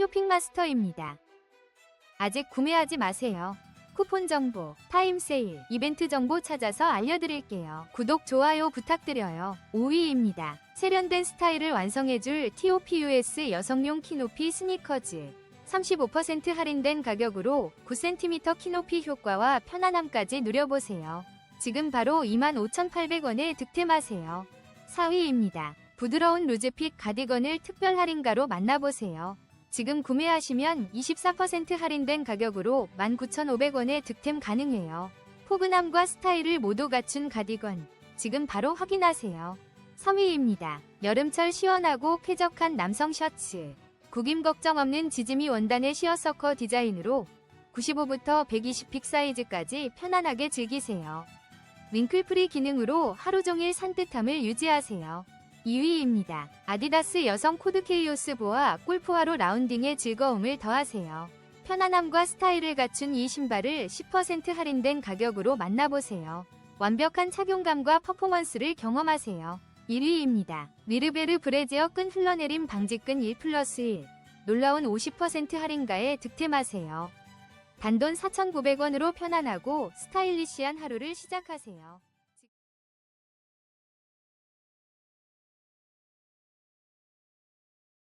쇼핑마스터입니다. 아직 구매하지 마세요. 쿠폰 정보, 타임 세일, 이벤트 정보 찾아서 알려드릴게요. 구독, 좋아요 부탁드려요. 5위입니다. 세련된 스타일을 완성해줄 TOPUS 여성용 키높이 스니커즈. 35% 할인된 가격으로 9cm 키높이 효과와 편안함까지 누려보세요. 지금 바로 25,800원에 득템하세요. 4위입니다. 부드러운 루즈핏 가디건을 특별 할인가로 만나보세요. 지금 구매하시면 24% 할인된 가격으로 19,500원에 득템 가능해요. 포근함과 스타일을 모두 갖춘 가디건. 지금 바로 확인하세요. 3위입니다. 여름철 시원하고 쾌적한 남성 셔츠. 구김 걱정 없는 지짐이 원단의 시어서커 디자인으로 95부터 120픽 사이즈까지 편안하게 즐기세요. 윙클프리 기능으로 하루 종일 산뜻함을 유지하세요. 2위입니다. 아디다스 여성 코드 케이오스 보아 골프화로 라운딩의 즐거움을 더하세요. 편안함과 스타일을 갖춘 이 신발을 10% 할인된 가격으로 만나보세요. 완벽한 착용감과 퍼포먼스를 경험하세요. 1위입니다. 리르베르 브래지어 끈 흘러내림 방지끈 1 플러스 1. 놀라운 50% 할인가에 득템하세요. 단돈 4,900원으로 편안하고 스타일리시한 하루를 시작하세요.